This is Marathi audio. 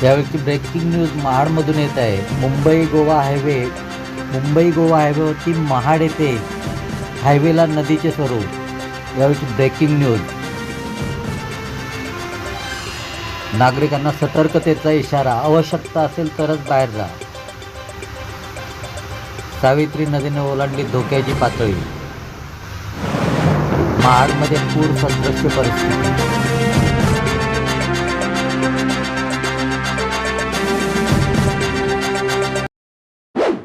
ज्यावेळी ब्रेकिंग न्यूज महाडमधून येत आहे. मुंबई गोवा हायवे मुंबई गोवा हायवेवरती महाड येते. हायवेला नदीचे स्वरूप. यावेळी ब्रेकिंग न्यूज नागरिकांना सतर्कतेचा इशारा. आवश्यकता असेल तरच बाहेर जा. सावित्री नदीने ओलांडली धोक्याची पातळी. महाडमध्ये पूर सदृश्य परिस्थिती.